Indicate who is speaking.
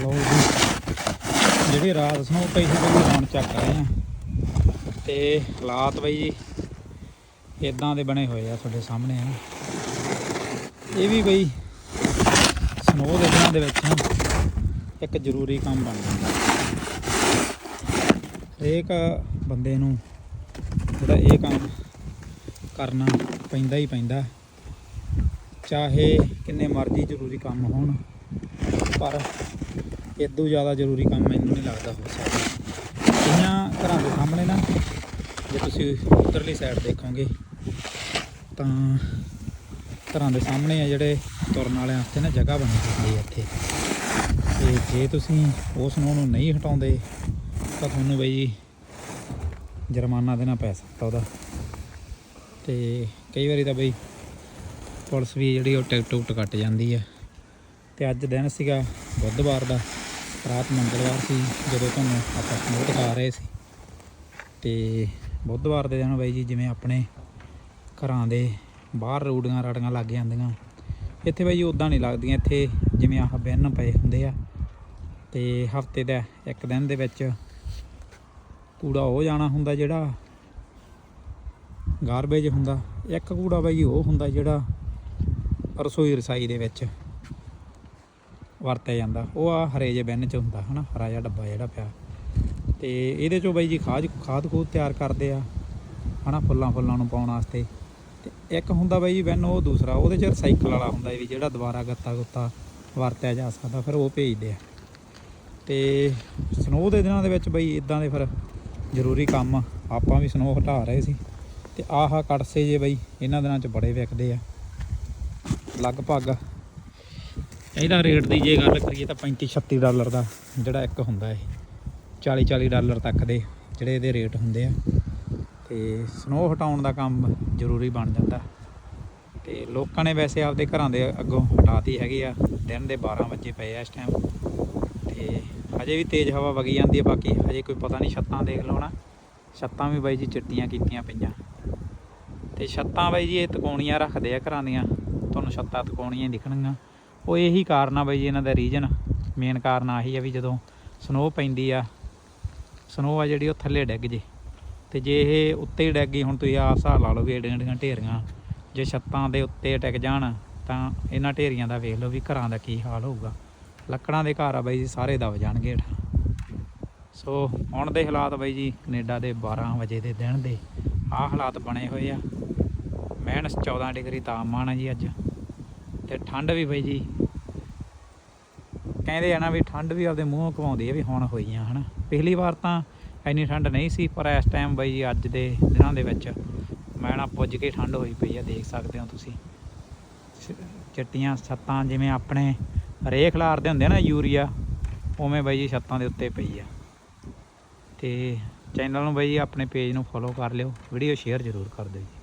Speaker 1: ਲਓ ਜੀ। ਜਿਹੜੀ ਰਾਤ ਸਨੋ ਪਈ ਸੀ ਬਈ ਹੁਣ ਚੱਕ ਰਹੇ ਆ। ਤੇ ਹਾਲਾਤ ਬਈ ਜੀ ਇਦਾਂ ਦੇ ਬਣੇ ਹੋਏ ਆ ਤੁਹਾਡੇ ਸਾਹਮਣੇ ਆ। ਇਹ ਵੀ ਬਈ ਸਨੋ ਦੇ ਦਿਨਾਂ ਦੇ ਵਿੱਚ ਇੱਕ ਜ਼ਰੂਰੀ ਕੰਮ ਬਣ ਜਾਂਦਾ। ਹਰੇਕ ਬੰਦੇ ਨੂੰ ਜਿਹੜਾ ਇਹ ਕੰਮ ਕਰਨਾ ਪੈਂਦਾ ਹੀ ਪੈਂਦਾ। ਚਾਹੇ ਕਿੰਨੇ ਮਰਜ਼ੀ ਜ਼ਰੂਰੀ ਕੰਮ ਹੋਣ। ਪਰ ਇਦੋਂ ਜ਼ਿਆਦਾ ਜ਼ਰੂਰੀ ਕੰਮ ਮੈਨੂੰ ਨਹੀਂ ਲੱਗਦਾ ਹੋ ਸਕਦਾ। ਕਈਆਂ ਘਰਾਂ ਦੇ ਸਾਹਮਣੇ ਨਾ, ਜੇ ਤੁਸੀਂ ਉਧਰਲੀ ਸਾਈਡ ਦੇਖੋਗੇ, ਤਾਂ ਘਰਾਂ ਦੇ ਸਾਹਮਣੇ ਆ ਜਿਹੜੇ ਤੁਰਨ ਵਾਲਿਆਂ ਵਾਸਤੇ ਨਾ ਜਗ੍ਹਾ ਬਣੀ ਹੁੰਦੀ ਹੈ ਇੱਥੇ। ਤੇ ਜੇ ਤੁਸੀਂ ਉਸ ਨੂੰ ਨਹੀਂ ਹਟਾਉਂਦੇ, ਤਾਂ ਤੁਹਾਨੂੰ ਬਈ ਜੁਰਮਾਨਾ ਦੇਣਾ ਪੈ ਸਕਦਾ ਉਹਦਾ। ਤੇ ਕਈ ਵਾਰੀ ਤਾਂ ਬਈ ਪੁਲਿਸ ਵੀ ਜਿਹੜੀ ਉਹ ਟਿਕਟ ਟੁਕਟ ਕੱਟ ਜਾਂਦੀ ਹੈ ਤੇ ਅੱਜ ਦਿਨ ਸੀਗਾ ਬੁੱਧਵਾਰ ਦਾ, ਰਾਤ ਮੰਗਲਵਾਰ ਸੀ, ਜਦੋਂ ਤੁਹਾਨੂੰ ਆਪਾਂ ਸਨੋਟ ਦਿਖਾ ਰਹੇ ਸੀ। ਤੇ ਬੁੱਧਵਾਰ ਦੇ ਦਿਨ ਬਾਈ ਜੀ, ਜਿਵੇਂ ਆਪਣੇ ਘਰਾਂ ਦੇ ਬਾਹਰ ਰੂੜੀਆਂ ਰਾੜੀਆਂ ਲੱਗ ਜਾਂਦੀਆਂ, ਇੱਥੇ ਬਾਈ ਜੀ ਉਦਾਂ ਨਹੀਂ ਲੱਗਦੀਆਂ, ਇੱਥੇ ਜਿਵੇਂ ਆਹ ਬਿੰਨ ਪਏ ਹੁੰਦੇ ਆ। ਤੇ ਹਫ਼ਤੇ ਦਾ ਇੱਕ ਦਿਨ ਦੇ ਵਿੱਚ ਕੂੜਾ ਹੋ ਜਾਣਾ ਹੁੰਦਾ ਜਿਹੜਾ ਗਾਰਬੇਜ ਹੁੰਦਾ, ਇੱਕ ਕੂੜਾ ਬਾਈ ਉਹ ਹੁੰਦਾ ਜਿਹੜਾ ਰਸੋਈ ਰਸਾਈ ਦੇ ਵਿੱਚ। ਵਰਤਿਆ ਜਾਂਦਾ। ਉਹ ਆ ਹਰੇ ਜੇ ਬੈਨ ਚ ਹੁੰਦਾ ਹਨਾ, ਹਰਾ ਜਿਹਾ ਡੱਬਾ ਜਿਹੜਾ ਪਿਆ। ਤੇ ਇਹਦੇ ਚੋਂ ਬਾਈ ਜੀ ਖਾਦ ਖਾਦ ਖੂਦ ਤਿਆਰ ਕਰਦੇ ਆ ਹਨਾ, ਫੁੱਲਾਂ ਫੁੱਲਾਂ ਨੂੰ ਪਾਉਣ ਵਾਸਤੇ। ਤੇ ਇੱਕ ਹੁੰਦਾ ਬਾਈ ਜੀ ਬੈਨ, ਉਹ ਦੂਸਰਾ, ਉਹਦੇ ਚ ਸਾਈਕਲ ਵਾਲਾ ਹੁੰਦਾ ਵੀ ਜਿਹੜਾ ਦੁਬਾਰਾ ਗੱਤਾ ਗੁੱਤਾ ਵਰਤਿਆ ਜਾ ਸਕਦਾ, ਫਿਰ ਉਹ ਭੇਜਦੇ ਆ। ਤੇ ਸਨੋ ਦੇ ਦਿਨਾਂ ਦੇ ਵਿੱਚ ਬਈ ਇਦਾਂ ਦੇ ਫਿਰ ਜ਼ਰੂਰੀ ਕੰਮ ਆਪਾਂ ਵੀ ਸਨੋ ਹਟਾ ਰਹੇ ਸੀ। ਤੇ ਆਹ ਕੜਸੇ ਜੇ ਬਈ, ਇਹਨਾਂ ਦਿਨਾਂ ਚ ਬੜੇ ਵਿਕਦੇ ਆ। ਲਗਭਗ ਇਹਦਾ ਰੇਟ ਦੀ ਜੇ ਗੱਲ ਕਰੀਏ ਤਾਂ 35 36 ਡਾਲਰ ਦਾ ਜਿਹੜਾ ਇੱਕ ਹੁੰਦਾ ਇਹ 40 40 ਡਾਲਰ ਤੱਕ ਦੇ ਜਿਹੜੇ ਇਹਦੇ ਰੇਟ ਹੁੰਦੇ ਆ। ਤੇ ਸਨੋ ਹਟਾਉਣ ਦਾ ਕੰਮ ਜ਼ਰੂਰੀ ਬਣ ਜਾਂਦਾ। ਤੇ ਲੋਕਾਂ ਨੇ ਵੈਸੇ ਆਪਦੇ ਘਰਾਂ ਦੇ ਅੱਗੋਂ ਹਟਾਤੀ ਹੈਗੀ ਆ। ਦਿਨ ਦੇ 12 ਵਜੇ ਪਏ ਆ ਇਸ ਟਾਈਮ ਤੇ ਹਜੇ ਵੀ ਤੇਜ਼ ਹਵਾ ਵਗੀ ਜਾਂਦੀ ਹੈ ਬਾਕੀ ਹਜੇ ਕੋਈ ਪਤਾ ਨਹੀਂ ਛੱਤਾਂ ਦੇਖ ਲਓ ਨਾ। ਛੱਤਾਂ ਵੀ ਬਾਈ ਜੀ ਚਿੱਟੀਆਂ ਕੀਤੀਆਂ ਪਈਆਂ। ਤੇ ਛੱਤਾਂ ਬਾਈ ਜੀ ਇਹ ਤਕੋਣੀਆਂ ਰੱਖਦੇ ਆ ਘਰਾਂ ਦੀਆਂ। ਤੁਹਾਨੂੰ ਛੱਤਾਂ ਤਕੋਣੀਆਂ ਹੀ ਦਿਖਣਗੀਆਂ। ਉਹ ਇਹੀ ਕਾਰਨ ਆ ਬਾਈ ਜੀ ਇਹਨਾਂ ਦਾ ਰੀਜਨ ਮੇਨ ਕਾਰਨ ਆਹੀ ਆ ਵੀ ਜਦੋਂ ਸਨੋ ਪੈਂਦੀ ਆ ਸਨੋ ਆ ਜਿਹੜੀ ਉਹ ਥੱਲੇ ਡਿੱਗ ਜੇ। ਤੇ ਜੇ ਇਹ ਉੱਤੇ ਹੀ ਡਿੱਗ ਗਈ, ਹੁਣ ਤੁਸੀਂ ਆਪ ਹਿਸਾਬ ਲਾ ਲਓ ਵੀ ਏਡੀਆਂ ਏਡੀਆਂ ਢੇਰੀਆਂ, ਜੇ ਛੱਤਾਂ ਦੇ ਉੱਤੇ ਟਿਕ ਜਾਣ, ਤਾਂ ਇਹਨਾਂ ਢੇਰੀਆਂ ਦਾ ਵੇਖ ਲਓ ਵੀ ਘਰਾਂ ਦਾ ਕੀ ਹਾਲ ਹੋਊਗਾ। ਲੱਕੜਾਂ ਦੇ ਘਰ ਆ ਬਾਈ ਜੀ, ਸਾਰੇ ਦਬ ਜਾਣਗੇ ਹੇਠਾਂ। ਸੋ ਹੁਣ ਦੇ ਹਾਲਾਤ ਬਾਈ ਜੀ, ਕੈਨੇਡਾ ਦੇ 12 ਵਜੇ ਦੇ ਦਿਨ ਦੇ, ਆਹ ਹਾਲਾਤ ਬਣੇ ਹੋਏ ਆ। ਮਾਈਨਸ 14 ਡਿਗਰੀ ਤਾਪਮਾਨ ਆ ਜੀ ਅੱਜ। ਤੇ ਠੰਡ ਵੀ ਬਈ ਜੀ। ਕਹਿੰਦੇ ਆ ਨਾ ਵੀ ਠੰਡ ਵੀ ਆਪਦੇ ਮੂੰਹੋਂ ਕਵਾਉਂਦੀ ਆ ਵੀ ਹੁਣ ਹੋਈ ਆ ਹਨਾ। ਪਿਛਲੀ ਵਾਰ ਤਾਂ ਇੰਨੀ ਠੰਡ ਨਹੀਂ ਸੀ, ਪਰ ਇਸ ਟਾਈਮ ਬਈ ਜੀ ਅੱਜ ਦੇ ਦਿਨਾਂ ਦੇ ਵਿੱਚ ਮੈਂ ਨਾ ਪੁੱਜ ਕੇ ਠੰਡ ਹੋਈ ਪਈ ਆ, ਦੇਖ ਸਕਦੇ ਹੋ ਤੁਸੀਂ। ਚਿੱਟੀਆਂ ਛੱਤਾਂ ਜਿਵੇਂ ਆਪਣੇ ਰੇ ਖਿਲਾਰਦੇ ਹੁੰਦੇ ਨਾ, ਯੂਰੀਆ, ਉਵੇਂ ਬਾਈ ਜੀ ਛੱਤਾਂ ਦੇ ਉੱਤੇ ਪਈ ਆ। ਤੇ ਚੈਨਲ ਨੂੰ ਬਾਈ ਜੀ ਆਪਣੇ ਪੇਜ ਨੂੰ ਫੋਲੋ ਕਰ ਲਿਓ ਵੀਡੀਓ ਸ਼ੇਅਰ ਜ਼ਰੂਰ ਕਰ ਦਿਓ ਜੀ।